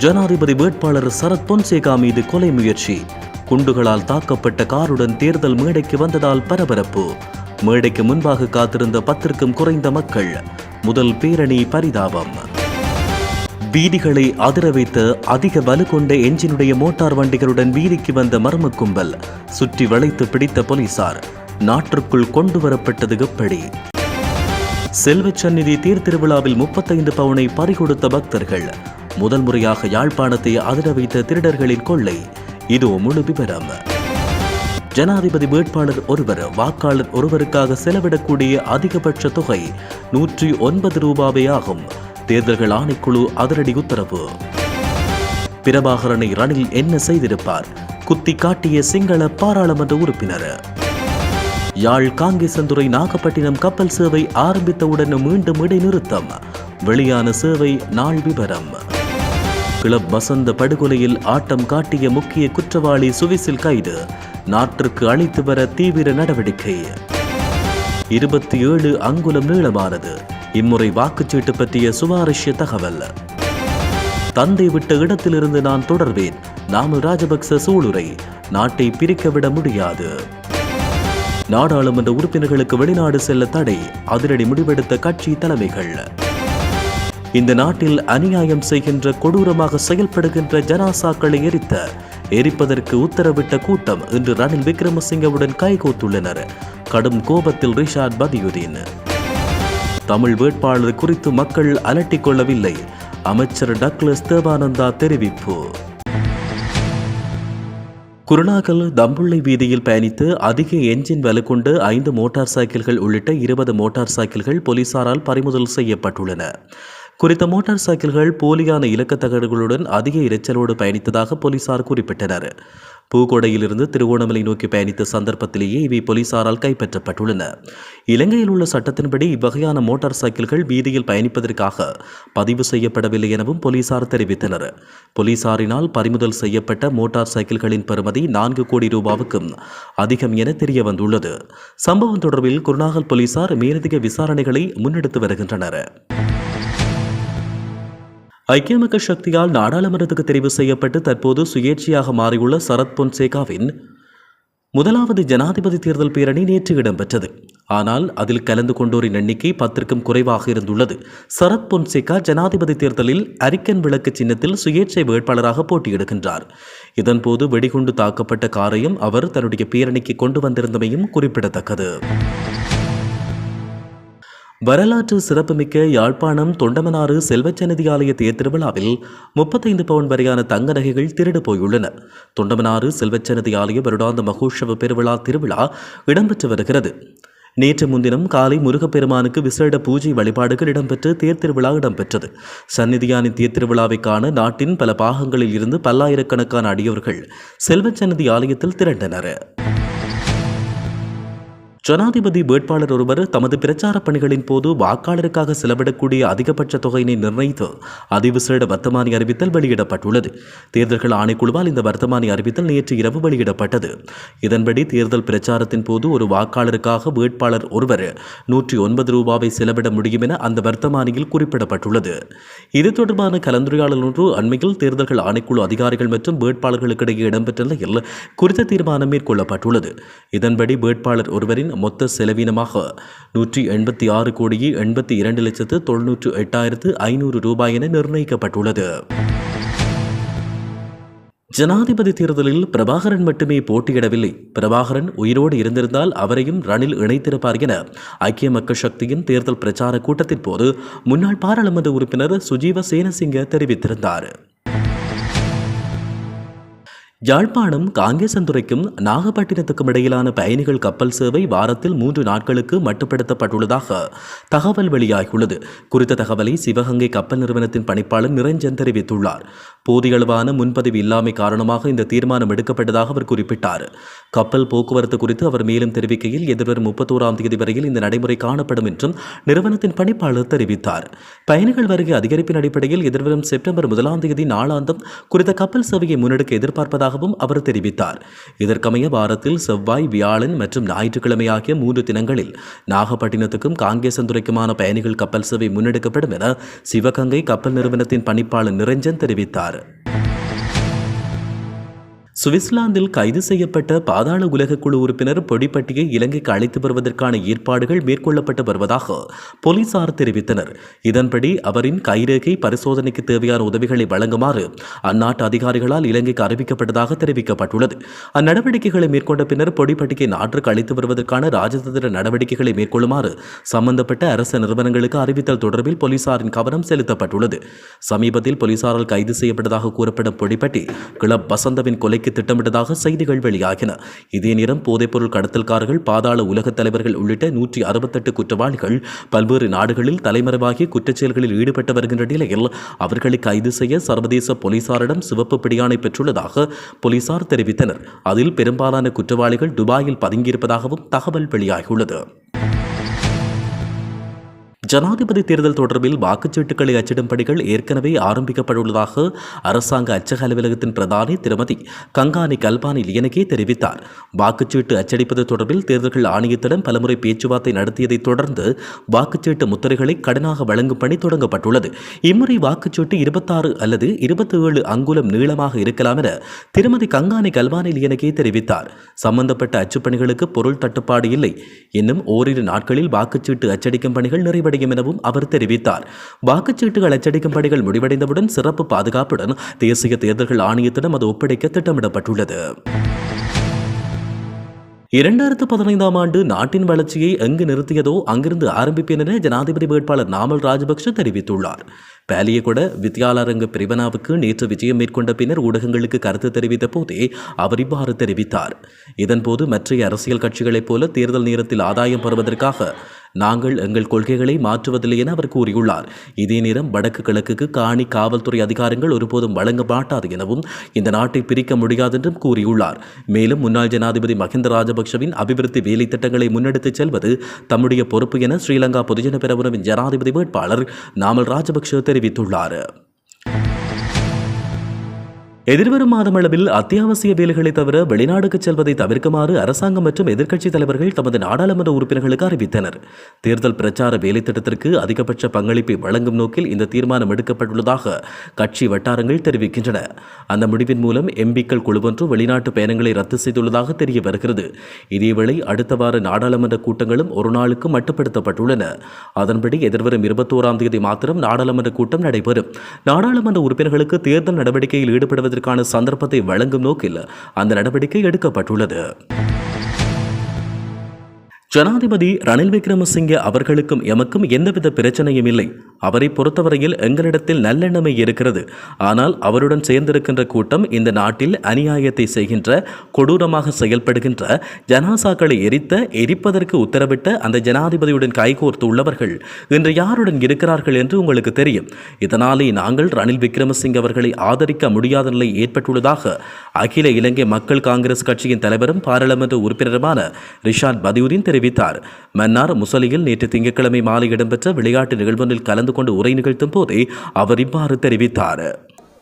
ஜனாதிபதி வேட்பாளர் சரத் பொன்சேகா மீது கொலை முயற்சி. குண்டுகளால் தாக்கப்பட்ட காருடன் தேர்தல் மேடைக்கு வந்ததால் பரபரப்பு. மேடைக்கு முன்பாக காத்திருந்த பத்திற்கும் குறைந்த மக்கள். முதல் பேரணி பரிதாபம். வீதிகளை அதிர வைத்த அதிக வலு கொண்ட எஞ்சினுடைய மோட்டார் வண்டிகளுடன் வீதிக்கு வந்த மர்ம கும்பல் சுற்றி வளைத்து பிடித்த போலீசார். நாட்டிற்குள் கொண்டு வரப்பட்டது எப்படி? செல்வச்சந்நிதி தேர் திருவிழாவில் முப்பத்தைந்து பவுனை பறிகொடுத்த பக்தர்கள். முதல் முறையாக யாழ்ப்பாணத்தை அதிர வைத்த திருடர்களின் கொள்ளை. இதோ முழு விவரம் ஜனாதிபதி வேட்பாளர் ஒருவர் வாக்காளர் ஒருவருக்காக செலவிடக்கூடிய அதிகபட்ச தொகை நூற்றி ஒன்பது ரூபாவே ஆகும். தேர்தல்கள் ஆணைக்குழு அதிரடி உத்தரவு. பிரபாகரனை ரணில் என்ன செய்திருப்பார்? குத்தி காட்டிய சிங்கள பாராளுமன்ற உறுப்பினர். யாழ் காங்கேசந்துறை நாகப்பட்டினம் கப்பல் சேவை ஆரம்பித்தவுடன் மீண்டும் இடைநிறுத்தம். வெளியான சேவை நாள் விவரம் கிளப் வசந்த படுகொலையில் ஆட்டம் காட்டிய முக்கிய குற்றவாளி சுவிசில் கைது. நாட்டிற்கு அழைத்து வர தீவிர நடவடிக்கை. இருபத்தி ஏழு அங்குலம் நீளமானது. இம்முறை வாக்குச்சீட்டு பற்றிய சுவாரஸ்ய தகவல். தந்தை விட்ட இடத்திலிருந்து நான் தொடர்வேன். நாமல் ராஜபக்ச சூளுரை. நாட்டை பிரிக்கவிட முடியாது. நாடாளுமன்ற உறுப்பினர்களுக்கு வெளிநாடு செல்ல தடை. அதிரடி முடிவெடுத்த கட்சி தலைமைகள். இந்த நாட்டில் அநியாயம் செய்கின்ற கொடூரமாக செயல்படுகின்ற ஜனாசாக்களை எரித்த எரிப்பதற்கு உத்தரவிட்ட கூட்டம் இன்று ரணில் விக்ரமசிங்கவுடன் கைகோத்துள்ளனர். கடும் கோபத்தில் ரிஷாட் பதியுதீன். தமிழ் வேட்பாளர் குறித்து மக்கள் அலட்டிக் கொள்ளவில்லை. அமைச்சர் டக்ளஸ் தேவானந்தா தெரிவிப்பு. குருணாகல் தம்புள்ளை வீதியில் பயணித்து அதிக என்ஜின் வலு கொண்டு ஐந்து மோட்டார் சைக்கிள்கள் உள்ளிட்ட இருபது மோட்டார் சைக்கிள்கள் போலீசாரால் பறிமுதல் செய்யப்பட்டுள்ளன. குறித்த மோட்டார் சைக்கிள்கள் போலியான இலக்கத்தகடுகளுடன் அதிக இரைச்சலோடு பயணித்ததாக போலீசார் குறிப்பிட்டனர். பூகோடையிலிருந்து திருவோணமலை நோக்கி பயணித்த சந்தர்ப்பத்திலேயே இவை போலீசாரால் கைப்பற்றப்பட்டுள்ளன. இலங்கையில் உள்ள சட்டத்தின்படி இவ்வகையான மோட்டார் சைக்கிள்கள் வீதியில் பயணிப்பதற்காக பதிவு செய்யப்படவில்லை எனவும் போலீசார் தெரிவித்தனர். போலீசாரினால் பறிமுதல் செய்யப்பட்ட மோட்டார் சைக்கிள்களின் பெறுமதி நான்கு கோடி ரூபாவுக்கும் அதிகம் என தெரிய வந்துள்ளது சம்பவம் தொடர்பில் குருநாகல் போலீசார் மேலதிக விசாரணைகளை முன்னெடுத்து வருகின்றனர். ஐக்கிய மக்கள் சக்தியால் நாடாளுமன்றத்துக்கு தெரிவு செய்யப்பட்டு தற்போது சுயேட்சையாக மாறியுள்ள சரத் பொன்சேகாவின் முதலாவது ஜனாதிபதி தேர்தல் பேரணி நேற்று இடம்பெற்றது. ஆனால் அதில் கலந்து கொண்டோரின் எண்ணிக்கை பத்திற்கும் குறைவாக இருந்துள்ளது. சரத் பொன்சேகா ஜனாதிபதி தேர்தலில் அரிக்கன் விளக்கு சின்னத்தில் சுயேட்சை வேட்பாளராக போட்டியிடுகின்றார். இதன்போது வெடிகுண்டு தாக்கப்பட்ட காரையும் அவர் தன்னுடைய பேரணிக்கு கொண்டு வந்திருந்தமையும் குறிப்பிடத்தக்கது. வரலாற்று சிறப்புமிக்க யாழ்ப்பாணம் தொண்டமனாறு செல்வச்சநிதி ஆலய தேர் திருவிழாவில் முப்பத்தைந்து பவுன் வரையான தங்க நகைகள் திருடு போயுள்ளன. தொண்டமனாறு செல்வச்சநிதி ஆலய வருடாந்த மகோற்சவ பெருவிழா திருவிழா இடம்பெற்று வருகிறது. நேற்று முன்தினம் காலை முருகப்பெருமானுக்கு விசேட பூஜை வழிபாடுகள் இடம்பெற்று தேர்திருவிழா இடம்பெற்றது. சந்நிதியானின் தேர்திருவிழாவை காண நாட்டின் பல பாகங்களில் இருந்து பல்லாயிரக்கணக்கான அடியவர்கள் செல்வச்சன்னதி ஆலயத்தில் திரண்டனர். ஜனாதிபதி வேட்பாளர் ஒருவர் தமது பிரச்சார பணிகளின் போது வாக்காளருக்காக செலவிடக்கூடிய அதிகபட்ச தொகையினை நிர்ணயித்து அதிவிசேட வர்த்தமானி அறிவித்தல் வெளியிடப்பட்டுள்ளது. தேர்தல்கள் ஆணைக்குழுவால் இந்த வர்த்தமானி அறிவித்தல் நேற்று இரவு வெளியிடப்பட்டது. இதன்படி தேர்தல் பிரச்சாரத்தின் போது ஒரு வாக்காளருக்காக வேட்பாளர் ஒருவர் நூற்றி ஒன்பது ரூபாவை செலவிட முடியும் என அந்த வர்த்தமானியில் குறிப்பிடப்பட்டுள்ளது. இது தொடர்பான கலந்துரையாடல் ஒன்று அண்மையில் தேர்தல்கள் ஆணைக்குழு அதிகாரிகள் மற்றும் வேட்பாளர்களுக்கிடையே இடம்பெற்ற நிலையில் குறித்த தீர்மானம் மேற்கொள்ளப்பட்டுள்ளது. இதன்படி வேட்பாளர் ஒருவரின் மொத்த செலவினமாக நூற்றி எண்பத்தி ஆறு கோடியே எண்பத்தி இரண்டு லட்சத்து தொன்னூற்று எட்டாயிரத்து ஐநூறு ரூபாய் என நிர்ணயிக்கப்பட்டுள்ளது. ஜனாதிபதி தேர்தலில் பிரபாகரன் மட்டுமே போட்டியிடவில்லை. பிரபாகரன் உயிரோடு இருந்திருந்தால் அவரையும் ரணில் இணைத்திருப்பார் என ஐக்கிய மக்கள் சக்தியின் தேர்தல் பிரச்சார கூட்டத்தின் போது முன்னாள் பாராளுமன்ற உறுப்பினர் சுஜீவ சேனசிங்க தெரிவித்திருந்தார். யாழ்ப்பாணம் காங்கேசந்துறைக்கும் நாகப்பட்டினத்துக்கும் இடையிலான பயணிகள் கப்பல் சேவை வாரத்தில் மூன்று நாட்களுக்கு மட்டுப்படுத்தப்பட்டுள்ளதாக தகவல் வெளியாகியுள்ளது. குறித்த தகவலை சிவகங்கை கப்பல் நிறுவனத்தின் பணிப்பாளர் நிரஞ்சன் தெரிவித்துள்ளார். போதியளவான முன்பதிவு இல்லாமை காரணமாக இந்த தீர்மானம் எடுக்கப்பட்டதாக அவர் குறிப்பிட்டார். கப்பல் போக்குவரத்து குறித்து அவர் மேலும் தெரிவிக்கையில் எதிர்வரும் முப்பத்தோராம் தேதி வரையில் இந்த நடைமுறை காணப்படும் என்றும் நிறுவனத்தின் பணிப்பாளர் தெரிவித்தார். பயணிகள் வருகை அதிகரிப்பின் அடிப்படையில் எதிர்வரும் செப்டம்பர் முதலாம் தேதி நாளாந்தம் குறித்த கப்பல் சேவையை முன்னெடுக்க எதிர்பார்ப்பதாக இருப்பதாகவும் அவர் தெரிவித்தார். இதற்கமைய வாரத்தில் செவ்வாய் வியாழன் மற்றும் ஞாயிற்றுக்கிழமை ஆகிய மூன்று தினங்களில் நாகப்பட்டினத்துக்கும் காங்கேசந்துறைக்குமான பயணிகள் கப்பல் சேவை முன்னெடுக்கப்படும் என சிவகங்கை கப்பல் நிறுவனத்தின் பணிப்பாளர் நிரஞ்சன் தெரிவித்தார். சுவிட்சர்லாந்தில் கைது செய்யப்பட்ட பாதாள உலக குழு உறுப்பினர் பொடிப்பட்டியை இலங்கைக்கு அழைத்து வருவதற்கான ஏற்பாடுகள் மேற்கொள்ளப்பட்டு வருவதாக போலீசார் தெரிவித்தனர். இதன்படி அவரின் கைரேகை பரிசோதனைக்கு தேவையான உதவிகளை வழங்குமாறு அந்நாட்டு அதிகாரிகளால் இலங்கைக்கு அறிவிக்கப்பட்டதாக தெரிவிக்கப்பட்டுள்ளது. அந்நடவடிக்கைகளை மேற்கொண்ட பின்னர் பொடிப்பட்டியை நாட்டுக்கு அழைத்து வருவதற்கான ராஜதந்திர நடவடிக்கைகளை மேற்கொள்ளுமாறு சம்பந்தப்பட்ட அரசு நிறுவனங்களுக்கு அறிவித்தல் தொடர்பில் போலீசாரின் கவனம் செலுத்தப்பட்டுள்ளது. சமீபத்தில் போலீசாரால் கைது செய்யப்பட்டதாக கூறப்படும் பொடிப்பட்டி கிளப் வசந்தவின் கொலைக்கு திட்டமிட்டதாக செய்திகள் வெளியாகின. இதே நேரம் போதைப்பொருள் கடத்தல்காரர்கள் பாதாள உலகத் தலைவர்கள் உள்ளிட்ட நூற்றி அறுபத்தெட்டு குற்றவாளிகள் பல்வேறு நாடுகளில் தலைமறைவாகி குற்றச்செயல்களில் ஈடுபட்டு வருகின்ற நிலையில் அவர்களை கைது செய்ய சர்வதேச போலீசாரிடம் சிவப்பு பிடியாணை பெற்றுள்ளதாக போலீசார் தெரிவித்தனர். அதில் பெரும்பாலான குற்றவாளிகள் துபாயில் பதுங்கியிருப்பதாகவும் தகவல் வெளியாகியுள்ளது. ஜனாதிபதி தேர்தல் தொடர்பில் வாக்குச்சீட்டுகளை அச்சிடும் பணிகள் ஏற்கனவே ஆரம்பிக்கப்பட்டுள்ளதாக அரசாங்க அச்சக அலுவலகத்தின் பிரதானி திருமதி கங்கானி கல்பானி லியனகே தெரிவித்தார். வாக்குச்சீட்டு அச்சடிப்பது தொடர்பில் தேர்தல்கள் ஆணையத்திடம் பலமுறை பேச்சுவார்த்தை நடத்தியதைத் தொடர்ந்து வாக்குச்சீட்டு முத்திரைகளை கடனாக வழங்கும் பணி தொடங்கப்பட்டுள்ளது. இம்முறை வாக்குச்சீட்டு இருபத்தாறு அல்லது இருபத்தி ஏழு அங்குலம் நீளமாக இருக்கலாம் என திருமதி கங்கானி கல்வானி லியனகே தெரிவித்தார். சம்பந்தப்பட்ட அச்சுப்பணிகளுக்கு பொருள் தட்டுப்பாடு இல்லை. இன்னும் ஓரிரு நாட்களில் வாக்குச்சீட்டு அச்சடிக்கும் பணிகள் முடிவடையும் எனவும் அவர் தெரிவித்தார். வாக்குச்சீட்டுகள் அச்சடிக்கும் பணிகள் முடிவடைந்தவுடன் சிறப்பு பாதுகாப்புடன் தேசிய தேர்தல்கள் ஆணையத்திடம் அது ஒப்படைக்க திட்டமிடப்பட்டுள்ளது. இரண்டாயிரத்து பதினைந்தாம் ஆண்டு நாட்டின் வளர்ச்சியை எங்கு நிறுத்தியதோ அங்கிருந்து ஆரம்பிப்பேன் என ஜனாதிபதி வேட்பாளர் நாமல் ராஜபக்ஷ தெரிவித்துள்ளார். பாலியகொட வித்யாலரங்க பிரிவனாவுக்கு நேற்று விஜயம் மேற்கொண்ட பின்னர் ஊடகங்களுக்கு கருத்து தெரிவித்த போதே அவர் இவ்வாறு தெரிவித்தார். இதன்போது மற்ற அரசியல் கட்சிகளைப் போல தேர்தல் நேரத்தில் ஆதாயம் பெறுவதற்காக நாங்கள் எங்கள் கொள்கைகளை மாற்றுவதில்லை என அவர் கூறியுள்ளார். இதே நேரம் வடக்கு கிழக்குக்கு காணி காவல்துறை அதிகாரங்கள் ஒருபோதும் வழங்க மாட்டாது எனவும் இந்த நாட்டை பிரிக்க முடியாது என்றும் கூறியுள்ளார். மேலும் முன்னாள் ஜனாதிபதி மஹிந்த ராஜபக்ஷவின் அபிவிருத்தி வேலை திட்டங்களை முன்னெடுத்துச் செல்வது தம்முடைய பொறுப்பு என ஸ்ரீலங்கா பொதுஜன பெரமுனவின் ஜனாதிபதி வேட்பாளர் நாமல் ராஜபக்ஷ தெரிவித்துள்ளார். எதிர்வரும் மாதமளவில் அத்தியாவசிய வேலைகளை தவிர வெளிநாடுக்கு செல்வதை தவிர்க்குமாறு அரசாங்கம் மற்றும் எதிர்க்கட்சித் தலைவர்கள் தமது நாடாளுமன்ற உறுப்பினர்களுக்கு அறிவித்தனர். தேர்தல் பிரச்சார வேலை திட்டத்திற்கு அதிகபட்ச பங்களிப்பை வழங்கும் நோக்கில் இந்த தீர்மானம் எடுக்கப்பட்டுள்ளதாக கட்சி வட்டாரங்கள் தெரிவிக்கின்றன. அந்த முடிவின் மூலம் எம்பிக்கள் குழுவொன்று வெளிநாட்டு பயணங்களை ரத்து செய்துள்ளதாக தெரிய வருகிறது. இதேவேளை அடுத்த வார நாடாளுமன்ற கூட்டங்களும் ஒரு நாளுக்கு மட்டுப்படுத்தப்பட்டுள்ளன. அதன்படி எதிர்வரும் இருபத்தோராம் தேதி மாத்திரம் நாடாளுமன்ற கூட்டம் நடைபெறும். நாடாளுமன்ற உறுப்பினர்களுக்கு தேர்தல் நடவடிக்கையில் ஈடுபடுவது காண்பதற்கான சந்தர்ப்பத்தை வழங்கும் நோக்கில் அந்த நடவடிக்கை எடுக்கப்பட்டுள்ளது. ஜனாதிபதி ரணில் விக்ரமசிங்கே அவர்களுக்கும் எமக்கும் எந்தவித பிரச்சனையும் இல்லை. அவரை பொறுத்தவரையில் எங்களிடத்தில் நல்லெண்ணமை இருக்கிறது. ஆனால் அவருடன் சேர்ந்திருக்கின்ற கூட்டம் இந்த நாட்டில் அநியாயத்தை செய்கின்ற கொடூரமாக செயல்படுகின்ற ஜனாசாக்களை எரித்த எரிப்பதற்கு உத்தரவிட்ட அந்த ஜனாதிபதியுடன் கைகோர்த்து உள்ளவர்கள் இன்று யாருடன் இருக்கிறார்கள் என்று உங்களுக்கு தெரியும். இதனாலே நாங்கள் ரணில் விக்ரமசிங்கே அவர்களை ஆதரிக்க முடியாத நிலை ஏற்பட்டுள்ளதாக அகில இலங்கை மக்கள் காங்கிரஸ் கட்சியின் தலைவரும் பாராளுமன்ற உறுப்பினருமான ரிஷாத் பதியுதீன் தெரிவித்தார். மன்னார் முசலியில் நேற்று திங்கட்கிழமை மாலை இடம்பெற்ற விளையாட்டு நிகழ்வொன்றில் கலந்து கலந்து கொண்டு உரை நிகழ்த்தும் போதே அவர் இவ்வாறு தெரிவித்தார்.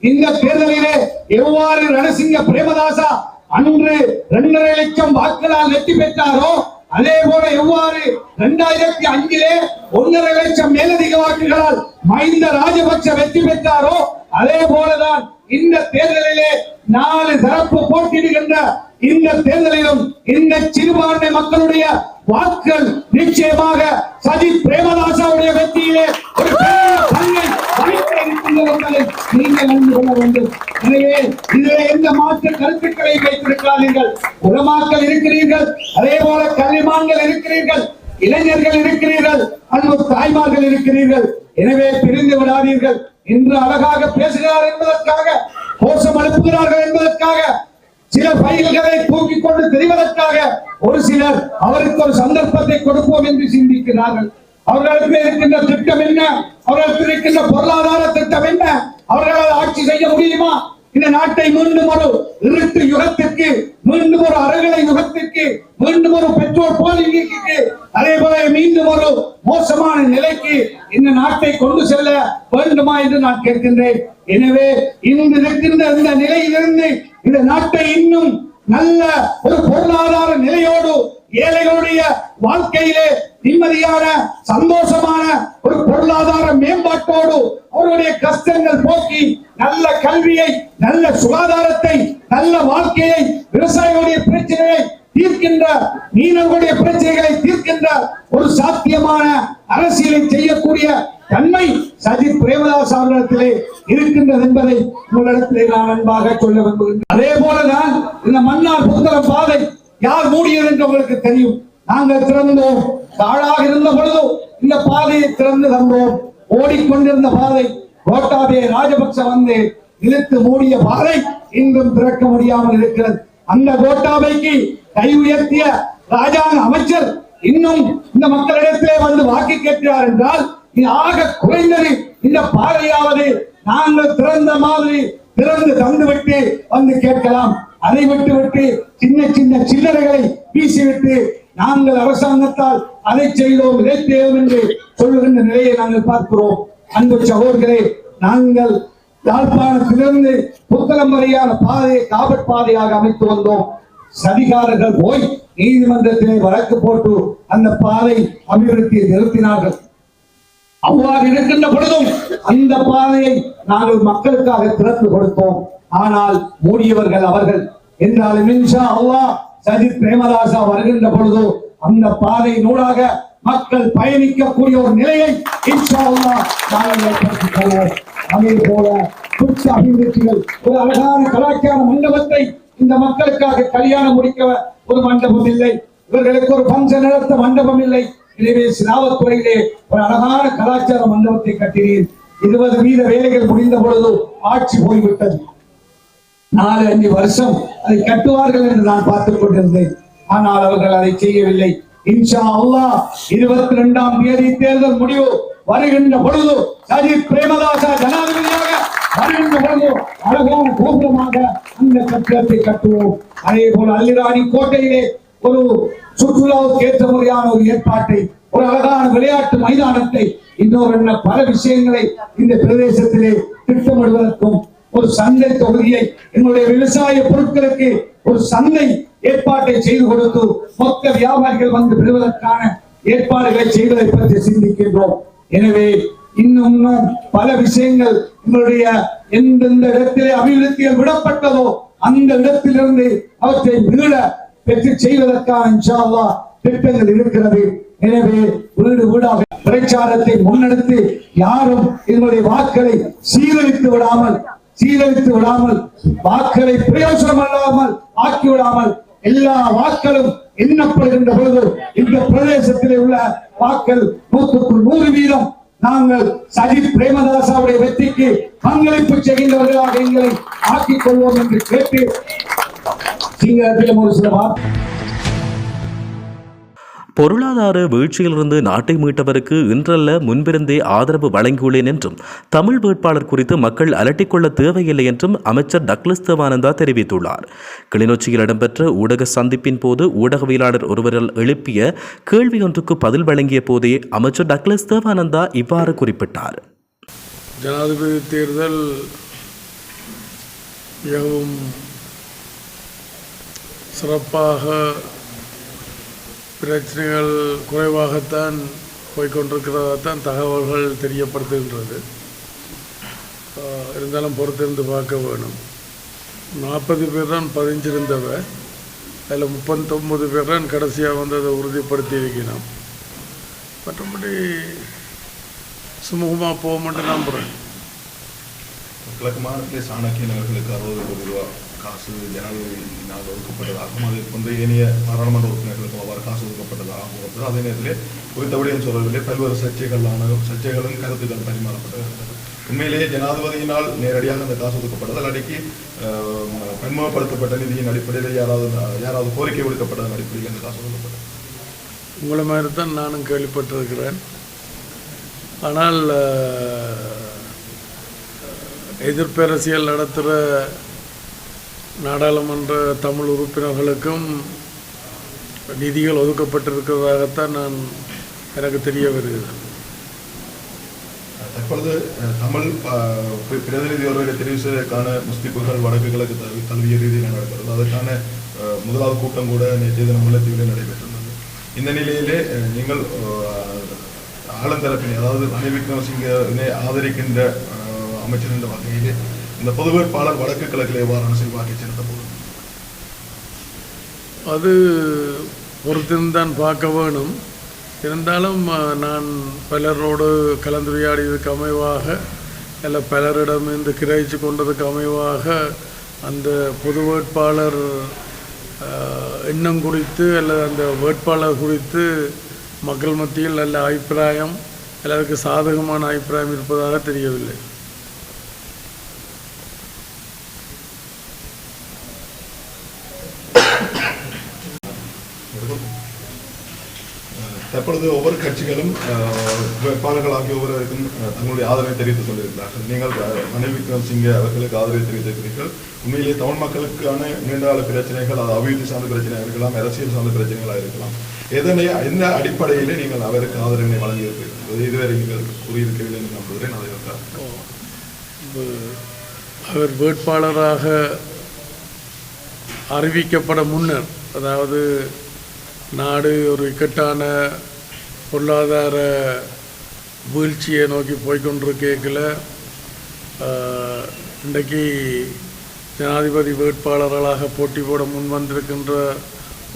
இந்த தேர்தலிலே எவ்வாறு ரணசிங்க பிரேமதாசா அன்று இரண்டரை லட்சம் வாக்குகளால் வெற்றி பெற்றாரோ அதே போல எவ்வாறு இரண்டாயிரத்தி அஞ்சிலே ஒன்றரை லட்சம் மேலதிக வாக்குகளால் மஹிந்த ராஜபக்ச வெற்றி பெற்றாரோ அதே போலதான் இந்த தேர்தலிலே நாலு தரப்பு போட்டியிடுகின்ற இந்த தேர்தலிலும் இந்த சிறுபான்மை மக்களுடைய வாக்குகள் நிச்சயமாக சஜித் பிரேமதாசாவுடைய வெற்றியிலே ஒரு பெரிய பங்கை வகிக்க இருக்கின்றது என்பதை நீங்கள் அறிந்து கொள்ள வேண்டும் எனவே இதிலே எந்த மாற்று கருத்துக்களை உலமாக்கள் இருக்கிறீர்கள் அதே போல கல்விமான்கள் இருக்கிறீர்கள் இளைஞர்கள் இருக்கிறீர்கள் அன்பு தாய்மார்கள் இருக்கிறீர்கள். எனவே பிரிந்து விடாதீர்கள். இன்று அழகாக பேசுகிறார் என்பதற்காக கோஷம் அனுப்புகிறார்கள் என்பதற்காக சில பைல்களை தூக்கி கொண்டு தெரிவதற்காக ஒரு சிலர் அவருக்கு ஒரு சந்தர்ப்பத்தை கொடுப்போம் என்று சிந்திக்கிறார்கள். அவர்களுக்கு இருக்கின்ற திட்டம் என்ன? அவர்களுக்கு இருக்கின்ற பொருளாதார திட்டம் என்ன? அவர்களால் ஆட்சி செய்ய முடியுமா? இந்த நாட்டை மீண்டும் ஒரு இருட்டு யுகத்திற்கு மீண்டும் ஒரு அறகலை யுகத்திற்கு மீண்டும் ஒரு பெட்ரோல் போலிக்கு அதே போல மீண்டும் ஒரு மோசமான நிலைக்கு இந்த நாட்டை கொண்டு செல்ல வேண்டுமா என்று நான் கேட்கின்றேன். எனவே இன்று இருக்கின்ற இந்த நிலையிலிருந்து இந்த நாட்டை இன்னும் நல்ல ஒரு பொருளாதார நிலையோடு ஏழைகளுடைய வாழ்க்கையிலே நிம்மதியான சந்தோஷமான ஒரு பொருளாதார மேம்பாட்டோடு அவருடைய கஷ்டங்கள் போக்கி நல்ல கல்வியை நல்ல சுகாதாரத்தை நல்ல வாழ்க்கையை விவசாயிகளுடைய பிரச்சனையை தீர்க்கின்ற மீனவர்களுடைய பிரச்சனைகளை தீர்க்கின்ற ஒரு சாத்தியமான அரசியலை செய்யக்கூடிய தன்மை சஜித் பிரேமதாஸ் அவர்களிடத்திலே இருக்கின்றது என்பதை உங்களிடத்திலே நான் அன்பாக சொல்ல விரும்புகிறேன் அதே போலதான் இந்த மன்னார் புத்தகம் பாதை யார் மூடியது என்று உங்களுக்கு தெரியும்? நாங்கள் திறந்தோம். தாழாக இருந்த பொழுதும் இந்த பாதையை திறந்து தந்தோம். ஓடிக்கொண்டிருந்த பாதை கோட்டாபே ராஜபக்ச வந்து இழுத்து மூடிய பாதை இன்றும் திறக்க முடியாமல் இருக்கிறது. அந்த கோட்டாபைக்கு கை உயர்த்திய ராஜாங்க அமைச்சர் இன்னும் இந்த மக்களிடத்திலே வந்து வாக்கு கேட்கிறார் என்றால் ஆக குறைந்தது இந்த பாதையாவது நாங்கள் திறந்த மாதிரி திறந்து தந்துவிட்டு வந்து கேட்கலாம். அதை விட்டு விட்டு சின்ன சின்ன சில்லறைகளை வீசிவிட்டு நாங்கள் அரசாங்கத்தால் அதை செய்தோம் இதை செய்தோம் என்று சொல்லுகின்ற நிலையை நாங்கள் பார்க்கிறோம். அன்பு சகோதரர்களே நாங்கள் யாழ்ப்பாணத்திலிருந்து புத்தளம் வரையான பாதையை காவற் பாதையாக அமைத்து வந்தோம். சதிகாரர்கள் போய் நீதிமன்றத்திலே வழக்கு போட்டு அந்த பாதை அபிவிருத்தியை நிறுத்தினார்கள். அவ்வாறு இருக்கின்ற பொழுதும் அந்த பாதையை நாங்கள் மக்களுக்காக திறந்து கொடுத்தோம். ஆனால் மூடியவர்கள் அவர்கள். என்றாலும் இன்ஷா அல்லாஹ் சஜித் பிரேமதாசா வருகின்ற பொழுது அந்த பாதை நூலாக மக்கள் பயணிக்கக்கூடிய ஒரு நிலையை இன்ஷா அல்லாஹ் நாங்கள் ஏற்படுத்திக் கொள்வோம். அதே போல சுற்ற அபிவிருத்திகள் ஒரு அழகான கலாச்சார மண்டபத்தை இந்த மக்களுக்காக கல்யாணம் முடிக்க ஒரு மண்டபம் இல்லை. இவர்களுக்கு ஒரு பங்கன் நடத்த மண்டபம் இல்லை. எனவே சிலாவத்துறையிலே ஒரு அழகான கலாச்சார மண்டபத்தை கட்டினேன். இருபது வீத வேலைகள் முடிந்த பொழுது ஆட்சி போய்விட்டது. நாலு அஞ்சு வருஷம் அதை கட்டுவார்கள் என்று நான் பார்த்துக் கொண்டிருந்தேன். ஆனால் அவர்கள் அதை செய்யவில்லை. இன்ஷா அல்லாஹ் இருபத்தி இரண்டாம் தேதி தேர்தல் முடிவு. வருகின்ற பொழுது சஜித் பிரேமதாச ஜனாதிபதியாக வருகின்ற பொழுது அழகான கோபுரமாக அந்த கட்டிடத்தை கட்டுவோம். அதே போல அல்லிராணி கோட்டையிலே ஒரு சுற்றுலாவுக்கு ஏற்ற முறையான ஒரு ஏற்பாட்டை ஒரு அழகான விளையாட்டு மைதானத்தை இன்னொரு என்ன பல விஷயங்களை இந்த பிரதேசத்திலே திட்டமிடுவதற்கும் ஒரு சந்தை தொகுதியை எங்களுடைய விவசாய பொருட்களுக்கு ஒரு சந்தை ஏற்பாட்டை செய்து கொடுத்து மொத்த வியாபாரிகள் வந்து பெறுவதற்கான ஏற்பாடுகளை செய்வதை பற்றி சிந்திக்கின்றோம். எனவே இன்னும் பல விஷயங்கள் உங்களுடைய எந்தெந்த இடத்திலே அபிவிருத்திகள் விடப்பட்டதோ அந்த இடத்திலிருந்து அவற்றை மீள பெற்று செய்வதற்கான திட்டங்கள் இருக்கிறது. எனவே வீடு வீடாக பிரச்சாரத்தை முன்னெடுத்து யாரும் எங்களுடைய வாக்களை சீரழித்து விடாமல் சீரழித்து விடாமல் வாக்களை பிரயோசனம் அல்லாமல் ஆக்கி விடாமல் எல்லா வாக்களும் எண்ணப்படுகின்ற பொழுது இந்த பிரதேசத்திலே உள்ள வாக்கள் நூற்றுக்குள் நூறு வீதம். நாங்கள் சஜித் பிரேமதாசாவுடைய வெற்றிக்கு பங்களிப்பு செய்கின்றவர்களாக எங்களை ஆக்கிக் கொள்வோம் என்று கேட்டு சிங்களத்திலும் ஒரு சில வார்த்தை பொருளாதார வீழ்ச்சியிலிருந்து நாட்டை மீட்டவருக்கு இன்றல்ல முன்பிருந்தே ஆதரவு வழங்கியுள்ளேன் என்றும் தமிழ் வேட்பாளர் குறித்து மக்கள் அலட்டிக்கொள்ள தேவையில்லை என்றும் அமைச்சர் டக்ளஸ் தேவானந்தா தெரிவித்துள்ளார். கிளிநொச்சியில் இடம்பெற்ற ஊடக சந்திப்பின் போது ஊடகவியலாளர் ஒருவரால் எழுப்பிய கேள்வி ஒன்றுக்கு பதில் வழங்கிய போதே அமைச்சர் டக்ளஸ் தேவானந்தா இவ்வாறு குறிப்பிட்டார். ஜனாதிபதி தேர்தல் மிகவும் சிறப்பாக பிரச்சனைகள் குறைவாகத்தான் போய்கொண்டிருக்கிறதாகத்தான் தகவல்கள் தெரியப்படுத்துகின்றது. இருந்தாலும் பொறுத்திருந்து பார்க்க வேணும். நாற்பது பேர் தான் பதிஞ்சிருந்தவர் அதில் முப்பத்தொம்பது பேர் தான் கடைசியாக வந்து அதை உறுதிப்படுத்தி இருக்கிறோம் மற்றபடி சுமூகமாக போக மட்டும் நம்புகிறேன் கிழக்கு மாநிலத்திலே சாணக்கியன் அவர்களுக்கு அறுபது கோடி ரூபா காசு ஜனாதிபதியினால் ஒதுக்கப்பட்டதாகவும் அது வந்து ஏனைய பாராளுமன்ற உறுப்பினர்களுக்கும் அவ்வாறு காசு ஒதுக்கப்பட்டதாகவும் கூறப்பட்டது அதே நேரத்தில் குறித்தபடியும் சொல்லவில்லை பல்வேறு சர்ச்சைகளான சர்ச்சைகளும் கருத்துக்கள் பரிமாறப்பட்டது உண்மையிலேயே ஜனாதிபதியினால் நேரடியாக அந்த காசு ஒதுக்கப்பட்டது அல்லாடிக்கு பன்முகப்படுத்தப்பட்ட நிதியின் அடிப்படையில் யாராவது யாராவது கோரிக்கை விடுக்கப்பட்டதன் அடிப்படையில் அந்த காசு ஒதுக்கப்பட்டது உங்களை மாதிரி தான் நானும் கேள்விப்பட்டிருக்கிறேன். ஆனால் எதிர்ப்பரசியல் நடத்துகிற நாடாளுமன்ற தமிழ் உறுப்பினர்களுக்கும் நிதிகள் ஒதுக்கப்பட்டிருக்கிறதாகத்தான் நான் எனக்கு தெரிய வருகிறது தற்பொழுது தமிழ் பிரதிநிதி ஒருவரை தெரிவு செய்வதற்கான முஸ்லிப்புகள் வடக்கு கிழக்கு தழுவி ரீதியில் நடக்கிறது அதற்கான முதலாவது கூட்டம் கூட நேற்றைய தினம் முல்லைத்தீவில் நடைபெற்றிருந்தது இந்த நிலையிலே நீங்கள் ஆளுந்தரப்பினை அதாவது ரணில் விக்ரமசிங்கனை ஆதரிக்கின்ற அமைச்சர் என்ற வகையிலே இந்த பொது வேட்பாளர் வடக்கு கிழக்கில் எவ்வாறான செல்வாக்கை செலுத்த போகுது அது பொறுத்திருந்தான் பார்க்க வேணும். இருந்தாலும் நான் பலரோடு கலந்துரையாடியதுக்கு அமைவாக இல்லை பலரிடம் இருந்து கிரகிச்சு கொண்டதுக்கு அமைவாக அந்த பொது வேட்பாளர் எண்ணம் குறித்து அல்லது அந்த வேட்பாளர் குறித்து மக்கள் மத்தியில் நல்ல அபிப்பிராயம் அல்லது அதுக்கு சாதகமான அபிப்பிராயம் இருப்பதாக தெரியவில்லை. தற்பொழுது ஒவ்வொரு கட்சிகளும் வேட்பாளர்களாகிய ஒவ்வொருவருக்கும் தங்களுடைய ஆதரவை தெரிவித்துக் கொண்டிருக்கிறார்கள். நீங்கள் ரணில் விக்ரம்சிங்கே அவர்களுக்கு ஆதரவை தெரிவித்திருக்கிறீர்கள். உண்மையிலே தமிழ் மக்களுக்கான நீண்டகால பிரச்சனைகள் அது அபிவிருத்தி சார்ந்த பிரச்சனையாக இருக்கலாம் அரசியல் சார்ந்த பிரச்சனைகளாக இருக்கலாம் எதனை எந்த அடிப்படையிலே நீங்கள் அவருக்கு ஆதரவினை வழங்கியிருக்கிறீர்கள்? இதுவரை நீங்கள் கூறியிருக்கவில்லை என்று நம்புகிறேன் அதை அவர் வேட்பாளராக அறிவிக்கப்பட முன்னர் அதாவது நாடு ஒரு இக்கட்டான பொருளாதார வீழ்ச்சியை நோக்கி போய்கொண்டிருக்கல இன்றைக்கு ஜனாதிபதி வேட்பாளர்களாக போட்டி போட முன் வந்திருக்கின்ற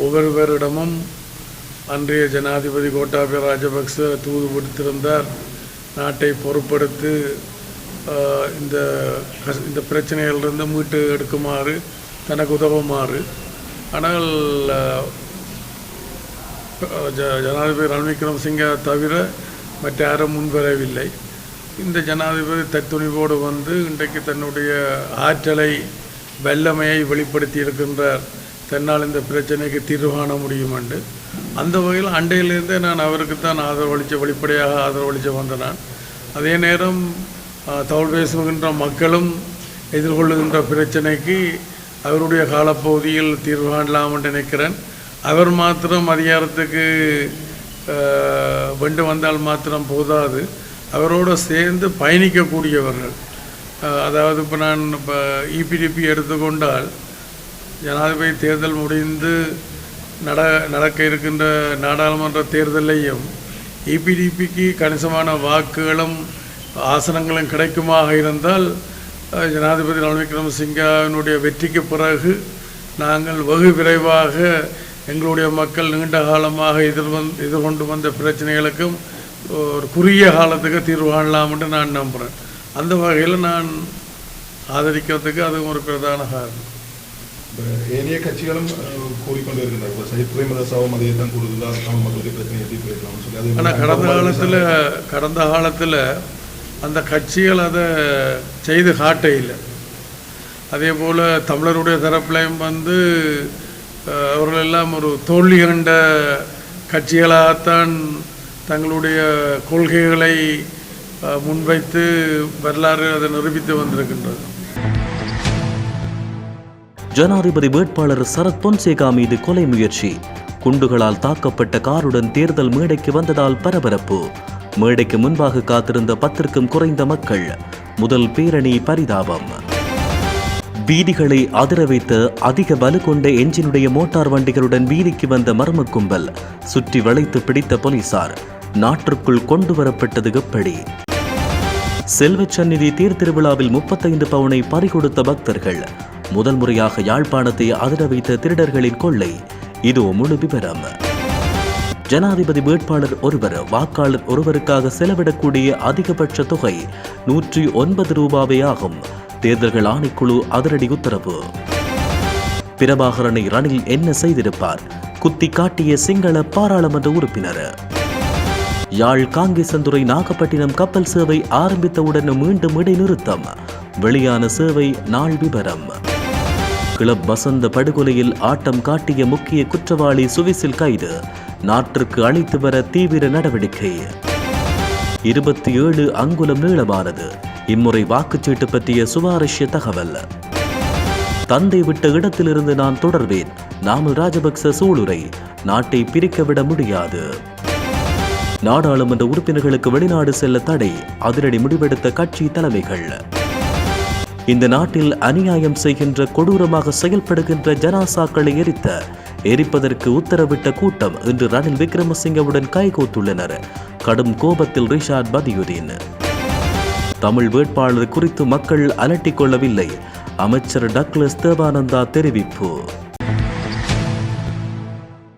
ஒவ்வொருவரிடமும் அன்றைய ஜனாதிபதி கோட்டாபய ராஜபக்ச தூது விடுத்திருந்தார் நாட்டை பொறுப்படுத்து இந்த இந்த பிரச்சனையிலிருந்து மீட்டு எடுக்குமாறு தனக்கு உதவுமாறு. ஆனால் ஜனாதிபதி ரணில் விக்ரமசிங்கை தவிர மற்ற யாரும் முன்வரவில்லை. இந்த ஜனாதிபதி தத்துணிவோடு வந்து இன்றைக்கு தன்னுடைய ஆற்றலை வல்லமையை வெளிப்படுத்தி இருக்கின்றார். தன்னால் இந்த பிரச்சனைக்கு தீர்வு காண முடியும் என்று அந்த வகையில் அண்டையிலிருந்தே நான் அவருக்கு தான் ஆதரவளித்த வெளிப்படையாக ஆதரவளித்து வந்த நான் அதே நேரம் தவள் பேசுகின்ற மக்களும் எதிர்கொள்ளுகின்ற பிரச்சனைக்கு அவருடைய காலப்பகுதியில் தீர்வு காணலாம் என்று நினைக்கிறேன். அவர் மாத்திரம் அதிகாரத்துக்கு ஆஹ், வெண்டு வந்தால் மாத்திரம் போதாது. அவரோடு சேர்ந்து பயணிக்கக்கூடியவர்கள். அதாவது இப்போ நான் இப்போ இபிடிபி எடுத்துக்கொண்டால் ஜனாதிபதி தேர்தல் முடிந்து நட நடக்க இருக்கின்ற நாடாளுமன்ற தேர்தலையும் இபிடிபிக்கு கணிசமான வாக்குகளும் ஆசனங்களும் கிடைக்குமாக இருந்தால் ஜனாதிபதி ரணில் விக்ரமசிங்காவினுடைய வெற்றிக்கு பிறகு நாங்கள் வெகு விரைவாக எங்களுடைய மக்கள் நீண்ட காலமாக எதிர்வந் எதிர்கொண்டு வந்த பிரச்சனைகளுக்கும் ஒரு குறுகிய காலத்துக்கு தீர்வு காணலாம் என்று நான் நம்புகிறேன் அந்த வகையில் நான் ஆதரிக்கிறதுக்கு அதுவும் ஒரு பிரதான காரணம். ஏனைய கட்சிகளும் கூறிக்கொண்டு இருக்கின்றனர் இப்போ சைத் பிரேமதாசாவும் அதே தான் கூடுதலாக தமிழ் மக்களுக்கு பிரச்சனையை தீர்த்து வைக்கலாம்னு சொல்லி அது ஆனால் கடந்த காலத்தில் கடந்த காலத்தில் அந்த கட்சிகள் அதை செய்து காட்ட இல்லை. அதே போல் தமிழருடைய தரப்புலையும் வந்து அவர்கள் எல்லாம் ஒரு தோல்வி கண்ட கட்சிகளாகத்தான் தங்களுடைய கொள்கைகளை முன்வைத்து வரலாறு அதை நிரூபித்து வந்திருக்கின்றது. ஜனாதிபதி வேட்பாளர் சரத் பொன்சேகா மீது கொலை முயற்சி. குண்டுகளால் தாக்கப்பட்ட காருடன் தேர்தல் மேடைக்கு வந்ததால் பரபரப்பு. மேடைக்கு முன்பாக காத்திருந்த பத்திற்கும் குறைந்த மக்கள். முதல் பேரணி பரிதாபம். வீதிகளை அதிர வைத்த அதிக பலு கொண்ட எஞ்சினுடைய மோட்டார் வண்டிகளுடன் வீதிக்கு வந்த மர்ம கும்பல் சுற்றி வளைத்து பிடித்த போலீசார் நாட்டிற்குள் கொண்டு வரப்பட்டது எப்படி? செல்வச்சந்நிதி தேர்திருவிழாவில் தேர் திருவிழாவில் முப்பத்தைந்து பவுனை பறிகொடுத்த பக்தர்கள் முதல் முறையாக யாழ்ப்பாணத்தை அதிர வைத்த திருடர்களின் கொள்ளை. இதோ முழு விவரம். ஜனாதிபதி வேட்பாளர் ஒருவர் வாக்காளர் ஒருவருக்காக செலவிடக்கூடிய அதிகபட்ச தொகை நூற்றி ஒன்பது ரூபாவே ஆகும். தேர்தல்கள் ஆணைக்குழு அதிரடி உத்தரவு. பிரபாகரனை ரணில் என்ன செய்திருப்பார்? குத்தி காட்டிய சிங்கள பாராளுமன்ற உறுப்பினர். யாழ் காங்கேசந்துறை நாகப்பட்டினம் கப்பல் சேவை ஆரம்பித்தவுடன் மீண்டும் இடைநிறுத்தம். வெளியான சேவை நாள் விவரம் கிளப் வசந்த படுகொலையில் ஆட்டம் காட்டிய முக்கிய குற்றவாளி சுவிசில் கைது. நாட்டிற்கு அழைத்து வர தீவிர நடவடிக்கை. இருபத்தி ஏழு அங்குலம் நீளமானது. இம்முறை வாக்குச்சீட்டு பற்றிய சுவாரஸ்ய தகவல். தந்தை விட்ட இடத்திலிருந்து நான் தொடர்வேன். நாமல் ராஜபக்ச சூளுரை. நாட்டை பிரிக்க விட முடியாது. நாடாளுமன்ற உறுப்பினர்களுக்கு வெளிநாடு செல்ல தடை. அதிரடி முடிவெடுத்த கட்சி தலைமைகள். இந்த நாட்டில் அநியாயம் செய்கின்ற கொடூரமாக செயல்படுகின்ற ஜனாசாக்களை எரித்த எரிப்பதற்கு உத்தரவிட்ட கூட்டம் இன்று ரணில் விக்ரமசிங்கவுடன் கைகோத்துள்ளனர். கடும் கோபத்தில் ரிஷாட் பதியுதீன். தமிழ் வேட்பாளர் குறித்து மக்கள் அலட்டிக் கொள்ளவில்லை. அமைச்சர் டக்ளஸ் தேவானந்தா தெரிவிப்பு.